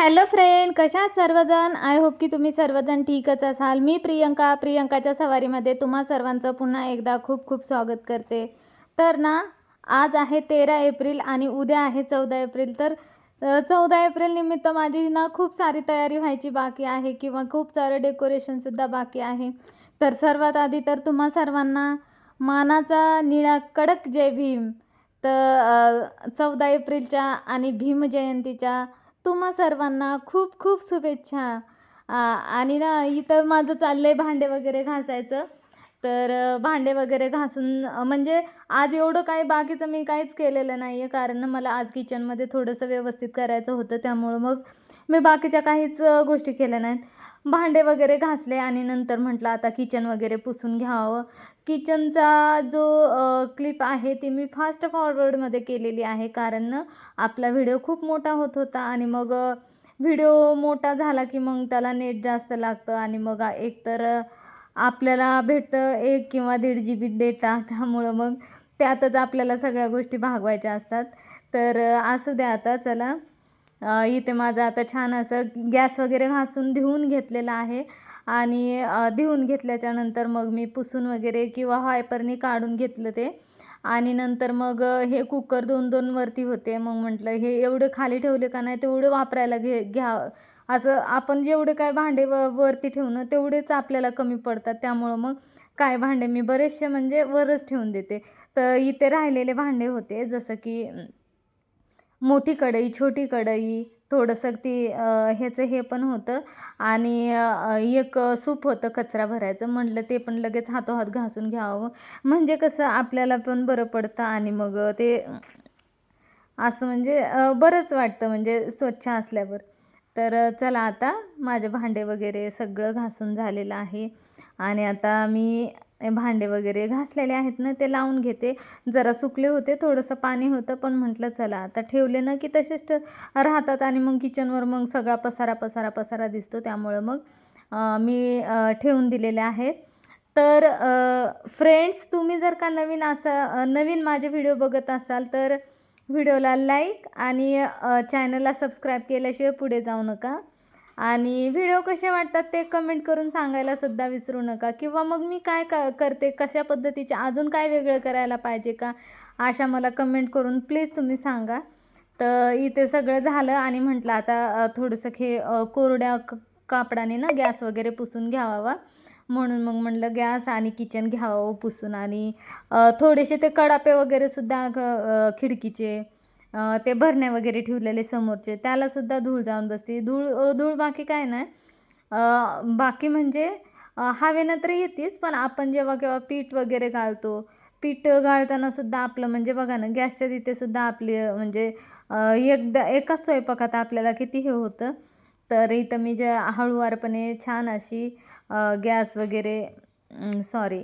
Hello friend कशा सर्वजण? I hope की तुम्ही सर्वजण ठीकच असाल. मी प्रियंका प्रियंकाच्या सवारीमध्ये तुम्हा सर्वांचं पुन्हा एकदा खूप खूप स्वागत करते. तर ना आज आहे तेरा एप्रिल आणि उद्या आहे चौदा एप्रिल. तर चौदा एप्रिल निमित्त माझी ना खूप सारी तयारी व्हायची बाकी आहे किंवा खूप सारं डेकोरेशनसुद्धा बाकी आहे. तर सर्वात आधी तर तुम्हा सर्वांना मानाचा निळा कडक जय भीम. तर चौदा एप्रिलच्या आणि भीम जयंतीच्या तुम्हा सर्वांना खूप खूप शुभेच्छा. आणि ना इथं माझं चाललं आहे भांडे वगैरे घासायचं. तर भांडे वगैरे घासून म्हणजे आज एवढं काही बाकीचं मी काहीच केलेलं नाही आहे कारण मला आज किचनमध्ये थोडंसं व्यवस्थित करायचं होतं. त्यामुळं मग मी बाकीच्या काहीच गोष्टी केल्या नाहीत. भांडे वगैरे घासले आणि नंतर म्हटलं आता किचन वगैरे पुसून घ्यावं. किचनचा जो क्लिप आहे ती मी फास्ट फॉरवर्डमध्ये केलेली आहे. कारण आपला व्हिडिओ खूप मोठा होत होता आणि मग व्हिडिओ मोठा झाला की मग त्याला नेट जास्त लागतं आणि मग एकतर आपल्याला भेटतं एक किंवा दीड जी बी डेटा त्यामुळं मग त्यातच आपल्याला सगळ्या गोष्टी भागवायच्या असतात. तर असू द्या आता चला. इथे माझं आता छान असं गॅस वगैरे घासून धुवून घेतलेलं आहे. आणि धुवून घेतल्याच्यानंतर मग मी पुसून वगैरे किंवा हायपरनी काढून घेतलं ते. आणि नंतर मग हे कुकर दोन दोन वरती होते. मग म्हटलं हे एवढं खाली ठेवले का नाही? तेवढं वापरायला घे घ्या. असं आपण जेवढे काय भांडे व वरती ठेवणं तेवढेच आपल्याला कमी पडतात. त्यामुळं मग काय भांडे मी बरेचसे म्हणजे वरच ठेवून देते. तर इथे राहिलेले भांडे होते. जसं की मोठी कढई छोटी कढई थोडंसं ती ह्याचं हे पण होतं. आणि एक सूप होतं कचरा भरायचं. म्हटलं ते पण लगेच हातोहात घासून घ्यावं. म्हणजे कसं आपल्याला पण बरं पडतं आणि मग ते असं म्हणजे बरंच वाटतं म्हणजे स्वच्छ असल्यावर. तर चला आता माझे भांडे वगैरे सगळं घासून झालेलं आहे. आणि आता मी भांडे वगैरे घासलेले आहेत ना ते लावून घेते. जरा सुकले होते थोडंसं पाणी होतं पण म्हटलं चला आता ठेवले ना की तसेच राहतात आणि मग किचनवर मग सगळा पसारा पसारा पसारा दिसतो. त्यामुळं मग मी ठेवून दिलेले आहेत. तर फ्रेंड्स तुम्ही जर का नवीन असा नवीन माझे व्हिडिओ बघत असाल तर व्हिडिओला लाईक आणि चॅनलला सबस्क्राईब केल्याशिवाय पुढे जाऊ नका. आणि व्हिडिओ कसे वाटतात ते कमेंट करून सांगायला सुद्धा विसरू नका. किंवा मग मी काय क करते कशा पद्धतीचे अजून काय वेगळं करायला पाहिजे का अशा मला कमेंट करून प्लीज तुम्ही सांगा. तर इथे सगळं झालं आणि म्हटलं आता थोडंसं हे कोरड्या कापडाने ना गॅस वगैरे पुसून घ्यावा. म्हणून मग म्हटलं गॅस आणि किचन घ्यावं पुसून आणि थोडेसे ते कडापे वगैरेसुद्धा ग- खिडकीचे ते भरणे वगैरे ठेवलेले समोरचे. त्यालासुद्धा धूळ जाऊन बसते. धूळ धूळ बाकी काय नाही. बाकी म्हणजे हवेनं तर येतेच पण आपण जेव्हा केव्हा पीठ वगैरे घालतो पीठ गाळताना सुद्धा आपलं म्हणजे बघा ना गॅसच्या तिथे सुद्धा आपली म्हणजे एकदा एकाच स्वयंपाकात आपल्याला किती हे होतं. तर इथं मी जे हळूवारपणे छान अशी गॅस वगैरे सॉरी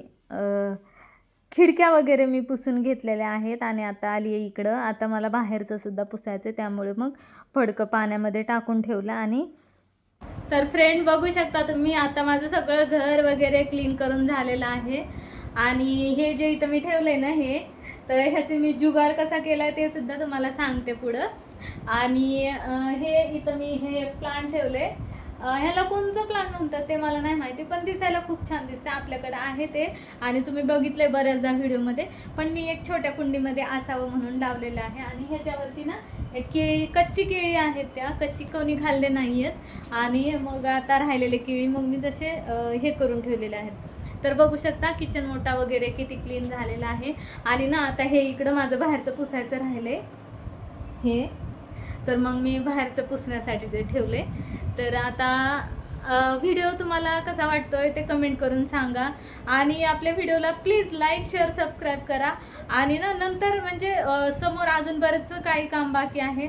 खिडक्या वगैरे मी पुसून घेतलेल्या आहेत आणि आता आली आहे इकडं. आता मला बाहेरचं सुद्धा पुसायचं आहे त्यामुळे मग फडकं पाण्यामध्ये टाकून ठेवलं आणि तर फ्रेंड बघू शकता तुम्ही आता माझं सगळं घर वगैरे क्लीन करून झालेलं आहे. आणि हे जे इथं मी ठेवलं आहे ना हे तर ह्याचे मी जुगाड कसा केला ते सुद्धा तुम्हाला सांगते पुढं. आणि हे इथं मी हे प्लांट ठेवले ह्याला कोणतं प्लॅन म्हणतात ते मला नाही माहिती पण दिसायला खूप छान दिसते आपल्याकडे आहे ते आणि तुम्ही बघितलंय बऱ्याचदा व्हिडिओमध्ये. पण मी एक छोट्या कुंडीमध्ये असावं म्हणून लावलेलं आहे आणि ह्याच्यावरती ना एक केळी कच्ची केळी आहेत त्या. कच्ची कोणी खाल्ले नाही आहेत आणि मग आता राहिलेले केळी मग मी तसे हे करून ठेवलेले आहेत. तर बघू शकता किचन मोठा वगैरे किती क्लीन झालेला आहे. आणि ना आता हे इकडं माझं बाहेरचं पुसायचं राहिलं हे. तर मग मी बाहेरचं पुसण्यासाठी ते ठेवले. तर आता व्हिडिओ तुम्हाला कसा वाटतोय ते कमेंट करून सांगा. आणि आपल्या व्हिडिओला प्लीज लाईक शेअर सबस्क्राईब करा. आणि ना नंतर म्हणजे समोर अजून बरंच काही काम बाकी आहे.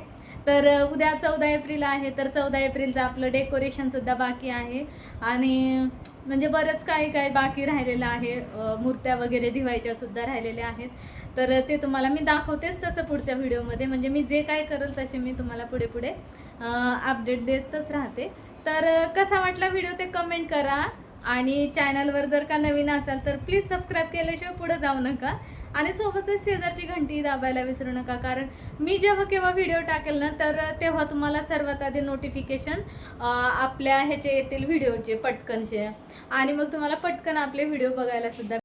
तर उद्या चौदा एप्रिल आहे तर चौदा एप्रिलचं आपलं डेकोरेशनसुद्धा बाकी आहे. आणि म्हणजे बरंच काही काही बाकी राहिलेलं आहे. मूर्त्या वगैरे दिवायच्या सुद्धा राहिलेल्या आहेत. तर ते तुम्हाला मी दाखवतेच तसं पुढच्या व्हिडिओमध्ये. म्हणजे मी जे काय करेल तसे मी तुम्हाला पुढे पुढे अपडेट देतच राहते. तर कसा वाटला व्हिडिओ ते कमेंट करा. आणि चॅनलवर जर का नवीन असाल तर प्लीज सबस्क्राईब केल्याशिवाय पुढे जाऊ नका. आणि सोबतच शेजारची घंटी दाबायला विसरू नका कारण मी जेव्हा केव्हा व्हिडिओ टाकेल ना तर तेव्हा तुम्हाला सर्वात आधी नोटिफिकेशन आपल्या ह्याचे येतील व्हिडिओचे पटकनचे. आणि मग तुम्हाला पटकन आपले व्हिडिओ बघायला सुद्धा